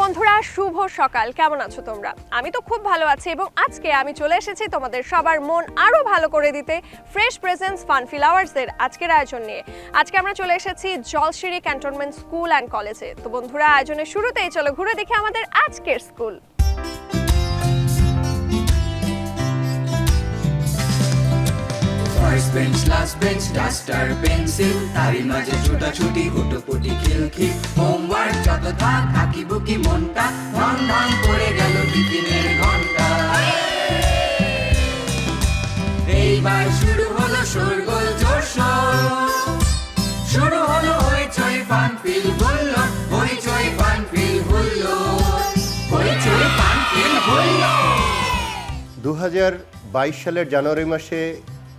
বন্ধুরা, শুভ সকাল। কেমন আছো তোমরা? আমি তো খুব ভালো আছি এবং আজকে আমি চলে এসেছি তোমাদের সবার মন আরও ভালো করে দিতে ফ্রেশ প্রেজেন্স ফান ফ্লাওয়ার্সের আজকের আয়োজন নিয়ে। আজকে আমরা চলে এসেছি জলশিরি ক্যান্টনমেন্ট স্কুল অ্যান্ড কলেজে তো বন্ধুরা, আয়োজনের শুরুতেই চলো ঘুরে দেখি আমাদের আজকের school first bench last bench duster pencil তারই মাঝে ছোটাছুটি হুটোপুটি খিলখিল হোমওয়ার্ক যত থাক হাকি বুকি মনটা ধন ধন করে গেল টিফিনের ঘণ্টা এইবার শুরু হলো শোরগোল জোর শুরু। হলো হইচই ফান ফিল বলল হইচই ফান ফিল হলো হইচই ফান ফিল হলো দু সালের জানুয়ারি মাসে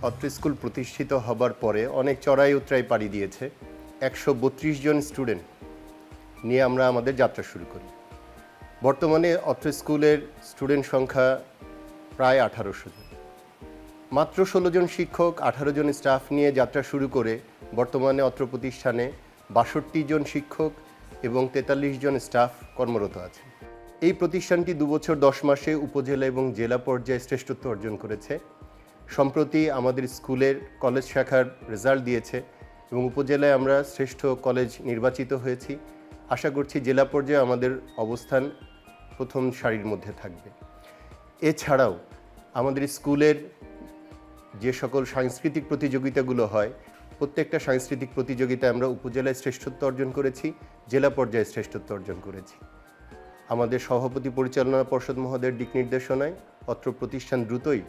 অত্র স্কুল প্রতিষ্ঠিত হবার পরে অনেক চড়াই উতরাই পাড়ি দিয়েছে। একশো বত্রিশ জন স্টুডেন্ট নিয়ে আমরা আমাদের যাত্রা শুরু করি। বর্তমানে অত্র স্কুলের স্টুডেন্ট সংখ্যা প্রায় আঠারোশো জন মাত্র ষোলো জন শিক্ষক, আঠারো জন স্টাফ নিয়ে যাত্রা শুরু করে বর্তমানে অত্র প্রতিষ্ঠানে বাষট্টি জন শিক্ষক এবং তেতাল্লিশ জন স্টাফ কর্মরত আছে। এই প্রতিষ্ঠানটি দুবছর দশ মাসে উপজেলা এবং জেলা পর্যায়ে শ্রেষ্ঠত্ব অর্জন করেছে। সম্প্রতি আমাদের স্কুলের কলেজ শাখার রেজাল্ট দিয়েছে এবং উপজেলায় আমরা শ্রেষ্ঠ কলেজ নির্বাচিত হয়েছি। আশা করছি জেলা পর্যায়ে আমাদের অবস্থান প্রথম সারির মধ্যে থাকবে। এছাড়াও আমাদের স্কুলের যে সকল সাংস্কৃতিক প্রতিযোগিতাগুলো হয়, প্রত্যেকটা সাংস্কৃতিক প্রতিযোগিতায় আমরা উপজেলায় শ্রেষ্ঠত্ব অর্জন করেছি, জেলা পর্যায়ে শ্রেষ্ঠত্ব অর্জন করেছি। আমাদের সভাপতি পরিচালনা পর্ষদ মহোদয়ের দিক নির্দেশনায় অত্র প্রতিষ্ঠান দ্রুতই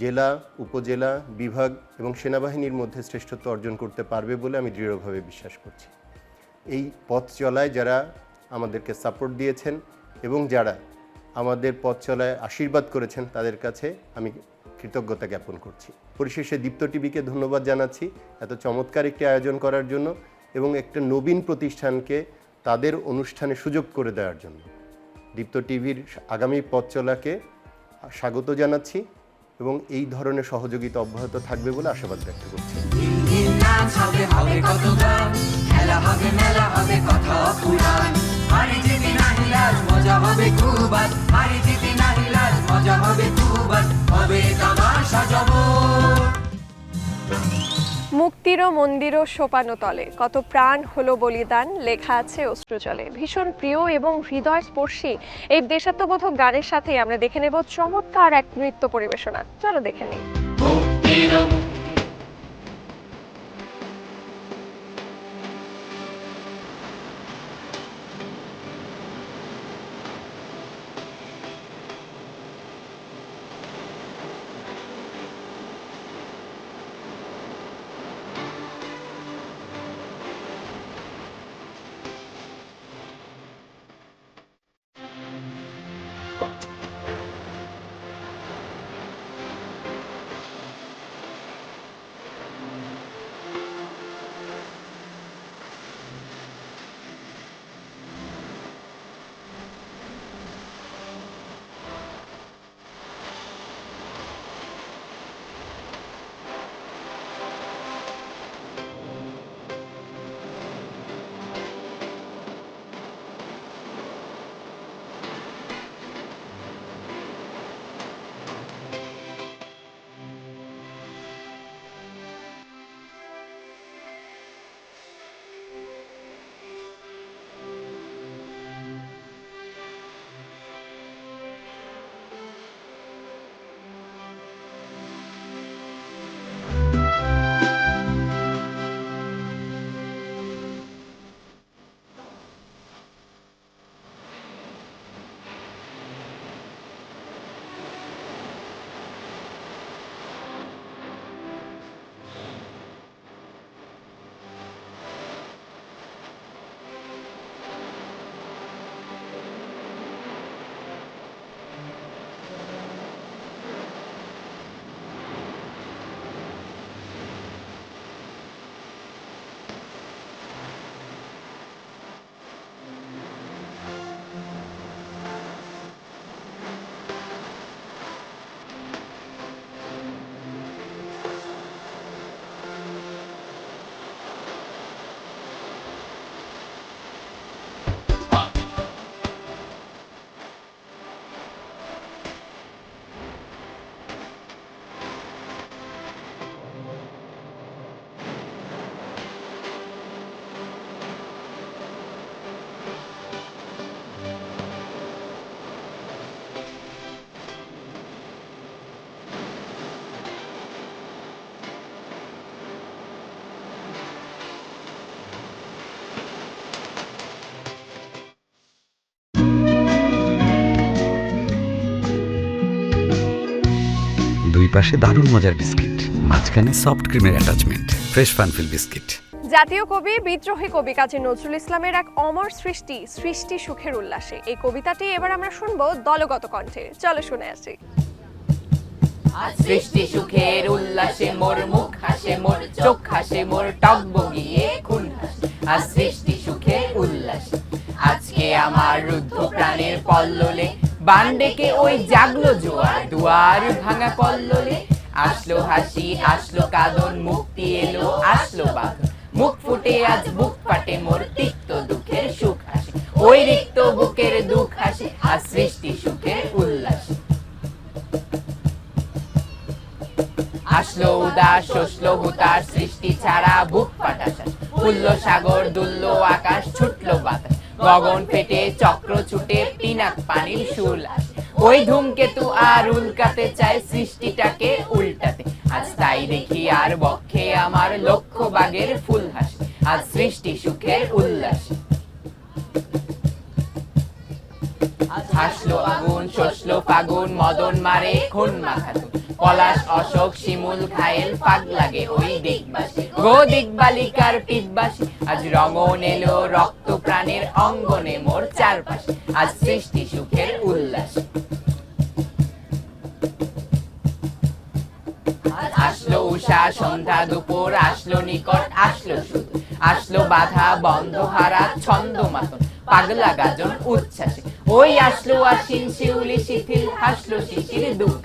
জেলা, উপজেলা, বিভাগ এবং সেনাবাহিনীর মধ্যে শ্রেষ্ঠত্ব অর্জন করতে পারবে বলে আমি দৃঢ়ভাবে বিশ্বাস করছি। এই পথ চলায় যারা আমাদেরকে সাপোর্ট দিয়েছেন এবং যারা আমাদের পথ চলায় আশীর্বাদ করেছেন, তাদের কাছে আমি কৃতজ্ঞতা জ্ঞাপন করছি। পরিশেষে দীপ্ত টিভিকে ধন্যবাদ জানাচ্ছি এত চমৎকার একটি আয়োজন করার জন্য এবং একটা নবীন প্রতিষ্ঠানকে তাদের অনুষ্ঠানে সুযোগ করে দেওয়ার জন্য। দীপ্ত টিভির আগামী পথ চলাকে স্বাগত জানাচ্ছি। এবং এই ধরনের সহযোগিতা অব্যাহত থাকবে বলে আশাবাদ ব্যক্ত করছি। হবে হবে মুক্তিরও মন্দিরও সোপানো তলে। কত প্রাণ হলো বলিদান, লেখা আছে অশ্রুজলে ভীষণ প্রিয় এবং হৃদয় স্পর্শী এই দেশাত্মবোধক গানের সাথে আমরা দেখে নেব চমৎকার এক নৃত্য পরিবেশনা। চলো দেখে নিই। পাশে দারুণ মজার বিস্কিট মাঝখানে সফট ক্রিমের অ্যাটাচমেন্ট ফ্রেশ ফানফিল বিস্কিট জাতীয় কবি বিদ্রোহী কবি কাজী নজরুল ইসলামের এক অমর সৃষ্টি সৃষ্টি সুখের উল্লাসে। এই কবিতাটি এবার আমরা শুনব দলগত কণ্ঠে। চলো শুনে আসি। সৃষ্টি সুখের উল্লাসে মোর মুখ হাসে মোর চোখ হাসে মোর টক বগিয়ে খুন হাসে। আজ সৃষ্টি সুখের উল্লাসে। আজকে আমার রুদ্ধ প্রাণের পল্ললে বান ডেকে ওই জাগলো জোয়ার। দুয়ার ভাঙা কল্লোলে আসলো হাসি, আসলো কাদন, মুক্তি এলো, আসলো বাঁধন। মুখ ফুটে আজ বুক ফাটে মোর তিক্ত দুঃখের সুখ হাসে ওই রিক্ত বুকের দুঃখ হাসে আজ সৃষ্টি সুখের উল্লাসে। আসলো উদাস শসলো হুতার সৃষ্টি ছাড়া বুক ফাটাশাস ফুলল সাগর, দুললো আকাশ, ছুটলো বাতাস। গগন ফেটে, চক্র ছুটে, পিনাক পানির আসে ওই ধূমকেতু আর উল্কাতে চায় সৃষ্টিটাকে উল্টাতে। আজ তাই দেখি আর বক্ষে আমার লক্ষ বাগের ফুল হাসে। আজ সৃষ্টি সুখের উল্লাসে। হাসলো আগুন শসলো ফাগুন, মদন মারে খুন মাখাতুন। পলাশ, অশোক, শিমুল খায়েল পাগ লাগে ওই দিকবাসী। গো দিকবালিকার পিতবাসী আজ রঙন এলো রক্ত প্রাণের অঙ্গনে মোর চারপাশে। আজ সৃষ্টি সুখের উল্লাস। আসলো উষা, সন্ধ্যা, দুপুর, আসলো নিকট, আসলো শুধু আসলো বাধা, বন্ধ, হারা, ছন্দ মাতন, পাগলা গাজন, উচ্ছ্বাসে। ওই আসলো আশ্বিন, শিউলি, শিথিল, হাসলো শিশির দুঃখ।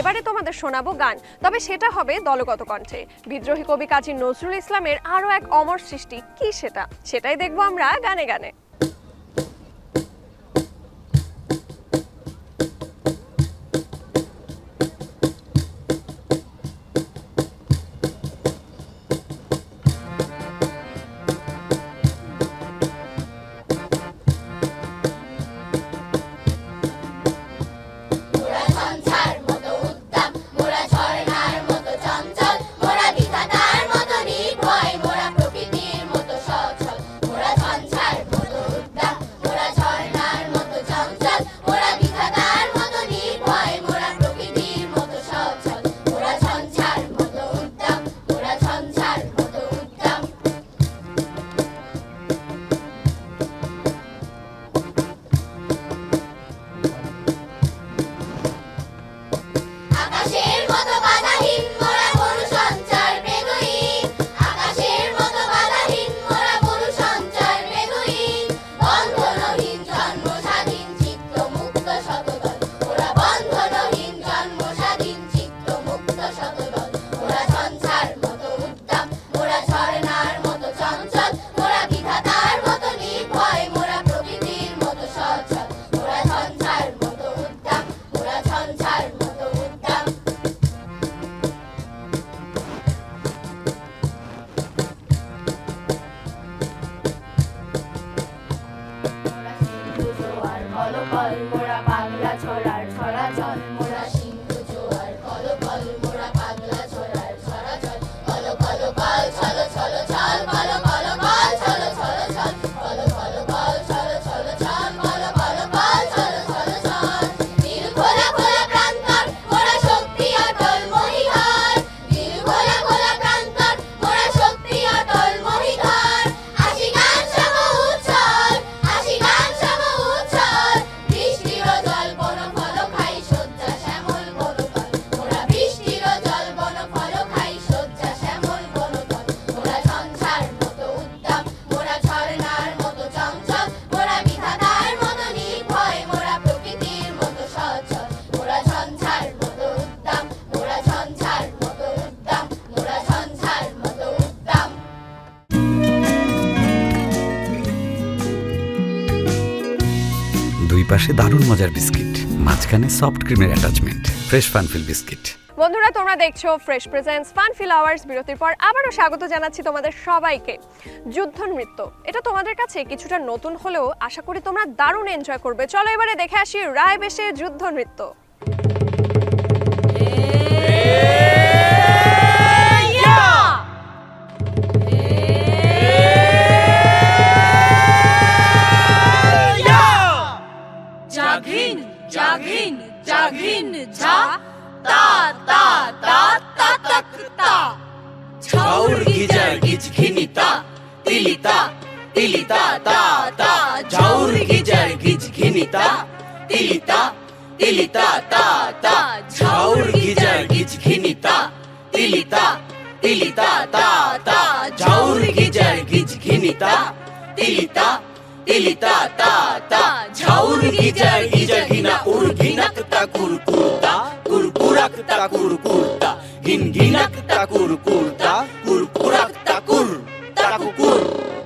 এবারে তোমাদের শোনাবো গান, তবে সেটা হবে দলগত কণ্ঠে। বিদ্রোহী কবি কাজী নজরুল ইসলামের আরও এক অমর সৃষ্টি, কি সেটা? সেটাই দেখব আমরা গানে গানে। মজার বিস্কিট, মাঝখানে সফট ক্রিমের অ্যাটাচমেন্ট ফ্রেশ ফানফিল বিস্কিট বন্ধুরা, তোমরা দেখছ fresh presence fun feel hours বিরতির পর আবারও স্বাগত জানাচ্ছি তোমাদের সবাইকে। যুদ্ধ নৃত্য, এটা তোমাদের কাছে কিছুটা নতুন হলেও আশা করি তোমরা দারুণ এনজয় করবে। চলো এবারে দেখে আসি রায় বেশে যুদ্ধ নৃত্য। তিলিতা তিলিতা, তা তা, ঝাউর গিজার গিজ ঘিনিতা তিলিতা তিলিতা, তা তা, ঝাউর গিজার গিজার ঘিনা উর ঘিনাক তা কুরকুরতা কুরকুরাক তা কুরকুরতা ঘিন ঘিনাক তা কুরকুরতা কুরকুরাক তা কুর, তা, কুকুর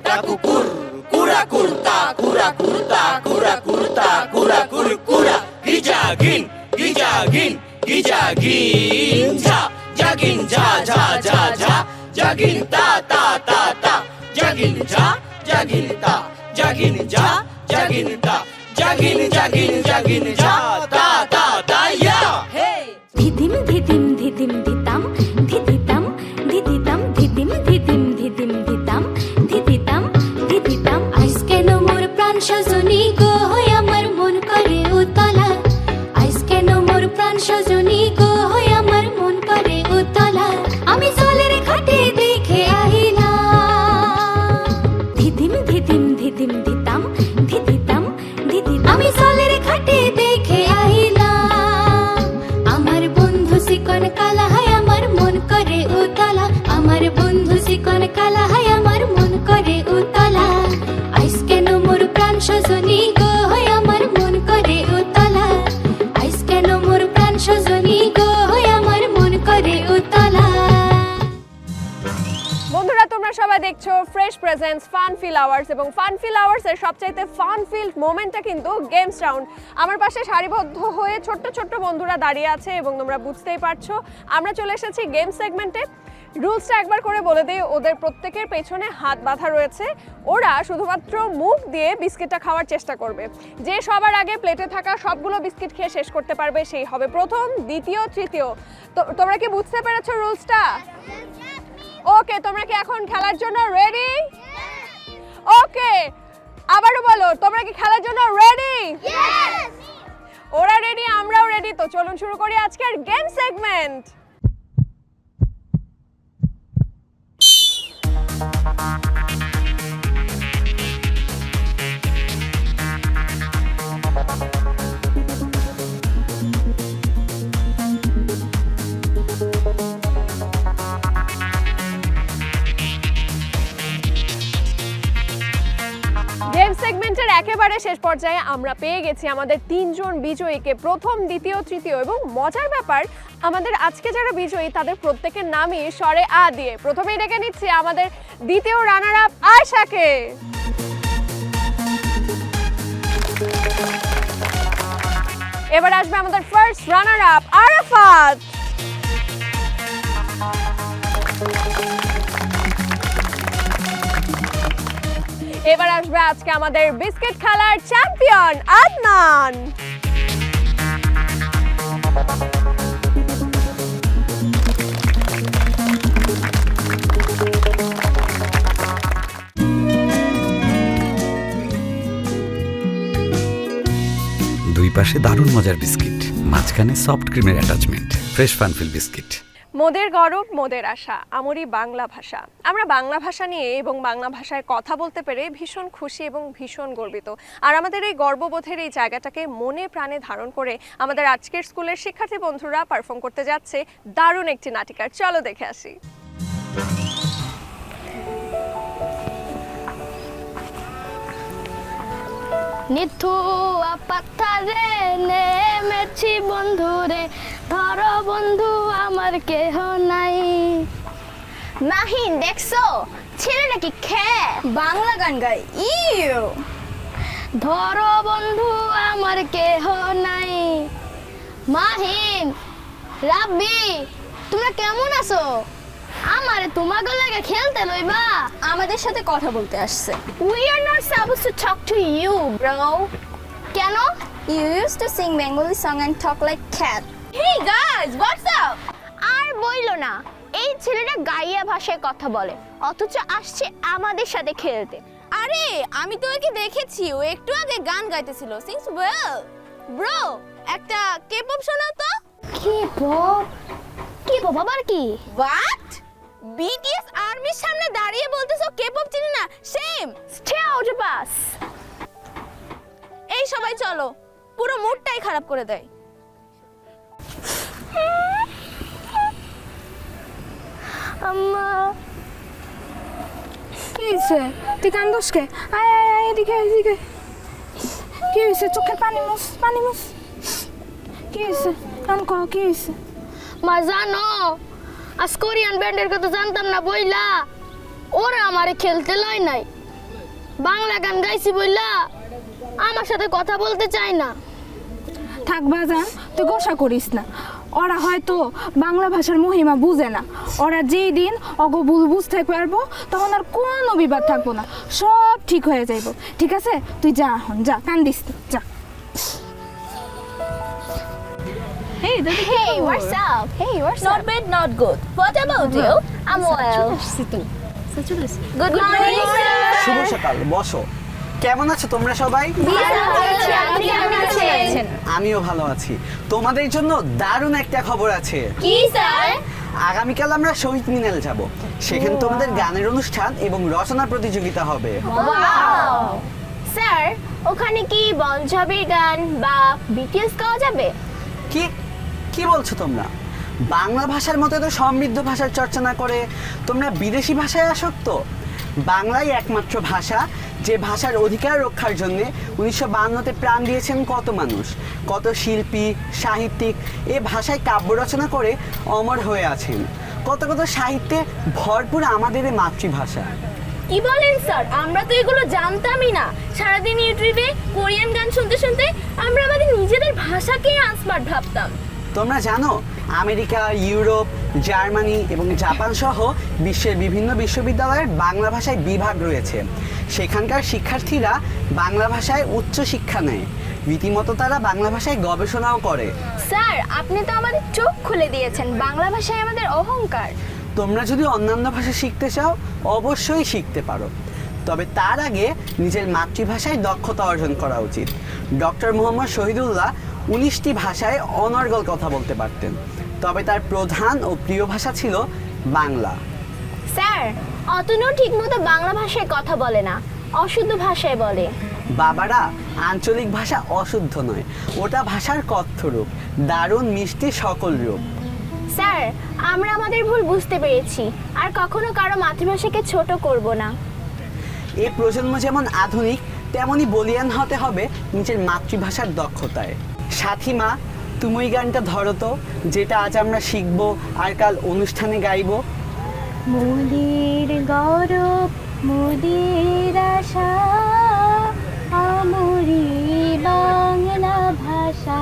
তা, কুকুর কুরা কুরতা কুরা কুরতা কুরা কুরতা কুরা কুর কুরা গিজা ঘিন গিজা ঘিন গিজা ঘিন জাগিন তা তা তা তা। জাগিন ঝা, জাগিন তা। জাগিন ঝা, জাগিন তা। জাগিন জাগিন জাগিন ঝা, তা। সবাই দেখছ fresh presence fun feel hours এবং ফান ফিল আওয়ার্স এর সবচাইতে ফান ফিল্ড মোমেন্টটা কিন্তু গেমস রাউন্ড আমার পাশে সারিবদ্ধ হয়ে ছোট্ট ছোট্ট বন্ধুরা দাঁড়িয়ে আছে এবং তোমরা বুঝতেই পারছ, আমরা চলে এসেছি গেম সেগমেন্টে রুলসটা একবার করে বলে দিই, ওদের প্রত্যেকের পেছনে হাত বাঁধা রয়েছে। ওরা শুধুমাত্র মুখ দিয়ে বিস্কিটটা খাওয়ার চেষ্টা করবে। যে সবার আগে প্লেটে থাকা সবগুলো বিস্কিট খেয়ে শেষ করতে পারবে, সেই হবে প্রথম, দ্বিতীয়, তৃতীয়। তো, তোমরা কি বুঝতে পেরেছ রুলসটা? ওকে তোমরা কি এখন খেলার জন্য রেডি ওকে আবারও বলো তোমরা কি খেলার জন্য রেডি ওরা রেডি আমরাও রেডি তো চলুন শুরু করি আজকের গেম সেগমেন্ট একেবারে শেষ পর্যায়ে আমরা পেয়ে গেছি আমাদের তিনজন বিজয়ীকে প্রথম, দ্বিতীয়, তৃতীয় এবং মজার ব্যাপার, আমাদের আজকে যারা বিজয়ী তাদের প্রত্যেকের নামই স্বরে আ দিয়ে। প্রথমেই ডেকে নিচ্ছি আমাদের দ্বিতীয় রানার আপ আয়শাকে। এবার আসবে আমাদের ফার্স্ট রানার আপ আরাফাত। এবার আসবে আজকে আমাদের বিস্কিট খেলার চ্যাম্পিয়ন আদনান। দুই পাশে দারুণ মজার বিস্কিট, মাঝখানে সফট ক্রিমের অ্যাটাচমেন্ট ফ্রেশ ফানফিল বিস্কিট মোদের গরব, মোদের আশা, আমরি বাংলা ভাষা। আমরা বাংলা ভাষা নিয়ে এবং বাংলা ভাষায় কথা বলতে পেরে ভীষণ খুশি এবং ভীষণ গর্বিত। আর আমাদের এই গর্ববোধের এই জায়গাটাকে মনে প্রাণে ধারণ করে আমাদের আজকের স্কুলের শিক্ষার্থী বন্ধুরা পারফর্ম করতে যাচ্ছে দারুণ একটি নাটিকার। চলো দেখে আসি। নিথুয়া পাথারে নেমেছি বন্ধুরে। ধর বন্ধু আমার কেহ নাই। নাহিন দেখছ? ছেলেটা কি খে বাংলা গান গায় ইউ। ধরো বন্ধু আমার কেহ নাই। মাহিন রাব্বি তোমরা কেমন আছো? আমারে তোমাকে লাগে খেলতে লইবা। আমাদের সাথে কথা বলতে আসছে। We are not suppose to talk to you bro কেন? You use to sing Bengali song and talk like that hey guys what's up আর বইলো না এই ছেলেটা গাইয়া ভাষায় কথা বলে অথচ আসছে আমাদের সাথে খেলতে। আরে আমি তো ওকে দেখেছি ও একটু আগে গান গাইতেছিল সিংস ওয়েল ব্রো একটা কে পপ শোনাও তো। কি পপ কি পপ আবার কি? হোয়াট বিটিএস আর্মির সামনে দাঁড়িয়ে বলতেছো কে পপ চিনি না? Same stay out of us এই সবাই চলো পুরো মুডটাই খারাপ করে দেয়। আম্মা। কি হয়েছে তুই কান্দোস কে আয় আয় আয় এদিকে এদিকে। কি হয়েছে চোখের পানি মুস পানি মুস কি হয়েছে এমন কও কি হয়েছে মা জানো আজ কোরিয়ান ব্যান্ডের কথা জানতাম না, বইলা। ওরা আমারে খেলতে লয় নাই। বাংলা গান গাইছি বইলা, আমার সাথে কথা বলতে চায় না। থাক বাজান তুই গোসা করিস না। ওরা হয়তো বাংলা ভাষার মহিমা বুঝে না। ওরা যেই দিন অগ বুঝতে পারব, তখন আর কোনো বিবাদ থাকব না। সব ঠিক হয়ে যাইব। ঠিক আছে? তুই যা এখন, যা, কান্দিস যা। Hey, what's up? Hey, what's Not bad, not good. What about you? I'm well. Good morning, sir. শুভ সকাল বসো। কেমন আছো তোমরা সবাই? আমিও ভালো আছি। তোমাদের জন্য দারুণ একটা খবর আছে। কি স্যার? আগামীকাল আমরা শহীদ মিনাল যাব। সেখানে তোমাদের গানের অনুষ্ঠান এবং রচনা প্রতিযোগিতা হবে। স্যার ওখানে কি বন গান বা বিটিএস গাওয়া যাবে? কি? কি বলছো তোমরা? বাংলা ভাষার মতো তো সমৃদ্ধ ভাষার চর্চা না করে তোমরা বিদেশি ভাষায় আসক্ত? বাংলাই একমাত্র ভাষা যে ভাষার অধিকার রক্ষার জন্য উনিশশো বান্নতে প্রাণ দিয়েছেন কত মানুষ? কত শিল্পী, সাহিত্যিক, এ ভাষায় কাব্য রচনা করে অমর হয়ে আছেন। কত কত সাহিত্যে ভরপুর আমাদের মাতৃভাষা। কি বলেন স্যার? আমরা তো এগুলো জানতামই না। সারাদিন ইউটিউবে কোরিয়ান গান শুনতে শুনতে আমরা আমাদের নিজেদের ভাষাকেই আনস্মার্ট ভাবতাম। তোমরা জানো আমেরিকা ইউরোপ জার্মানি এবং জাপান সহ বিশ্বের বিভিন্ন বিশ্ববিদ্যালয়ের বাংলা ভাষায় বিভাগ রয়েছে। সেখানকার শিক্ষার্থীরা বাংলা ভাষায় উচ্চ শিক্ষা নেয়। রীতিমতো তারা বাংলা ভাষায় গবেষণাও করে। স্যার আপনি তো আমাদের চোখ খুলে দিয়েছেন। বাংলা ভাষায় আমাদের অহংকার। তোমরা যদি অন্যান্য ভাষা শিখতে চাও অবশ্যই শিখতে পারো। তবে তার আগে নিজের মাতৃভাষায় দক্ষতা অর্জন করা উচিত। ডক্টর মোহাম্মদ শহীদুল্লাহ উনিশটি ভাষায় অনর্গল কথা বলতে পারতেন। তবে তার প্রধান ও প্রিয় ভাষা ছিল বাংলা। স্যার অতনু ঠিকমতো বাংলা ভাষায় কথা বলে না অশুদ্ধ ভাষায় বলে। বাবারা আঞ্চলিক ভাষা অশুদ্ধ নয় ওটা ভাষার কথ্য রূপ দারুণ মিষ্টি সকল রূপ। স্যার আমরা আমাদের ভুল বুঝতে পেরেছি আর কখনো কারও মাতৃভাষাকে ছোট করব না। এই প্রজন্ম যেমন আধুনিক তেমনই বলিয়ান হতে হবে নিজের মাতৃভাষার দক্ষতায়। সাথীমা তুমি ওই গানটা ধরো তো, যেটা আজ আমরা শিখব আর কাল অনুষ্ঠানে গাইব। মোদের গৌরব, মোদের আশা, আমরি বাংলা ভাষা।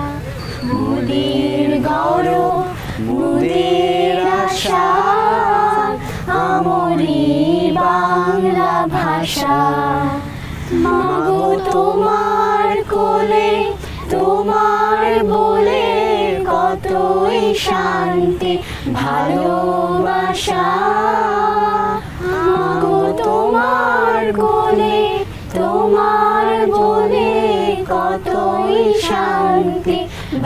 মোদের গৌরব, মোদের আশা, আমরি বাংলা ভাষা। মাগো তোমার কোলে তোমার বলে কতই শান্তি, ভালোবাসা। মাগো তোমার কোলে, তোমার বলে কতই শান্তি,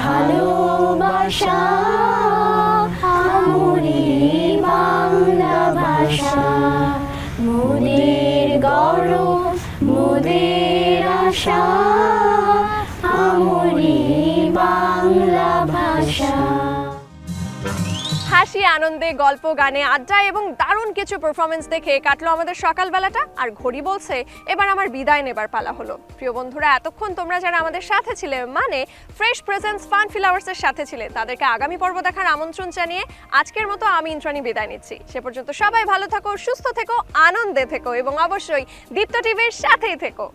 ভালোবাসা। আমরি বাংলা ভাষা, মোদের গৌরব, মোদের আশা। হাসি, আনন্দে গল্প, গানে আড্ডা এবং দারুণ কিছু পারফরমেন্স দেখে কাটলো আমাদের সকালবেলাটা। আর ঘড়ি বলছে, এবার আমার বিদায় নেবার পালা হলো। প্রিয় বন্ধুরা, এতক্ষণ তোমরা যারা আমাদের সাথে ছিলে মানে ফ্রেশ প্রেজেন্স ফান ফ্লাওয়ার্সের সাথে ছিলে, তাদেরকে আগামী পর্ব দেখার আমন্ত্রণ জানিয়ে আজকের মতো আমি ইন্দ্রাণী বিদায় নিচ্ছি। সে পর্যন্ত সবাই ভালো থাকো, সুস্থ থেকো, আনন্দে থেকো এবং অবশ্যই দীপ্ত টিভির সাথেই থেকো।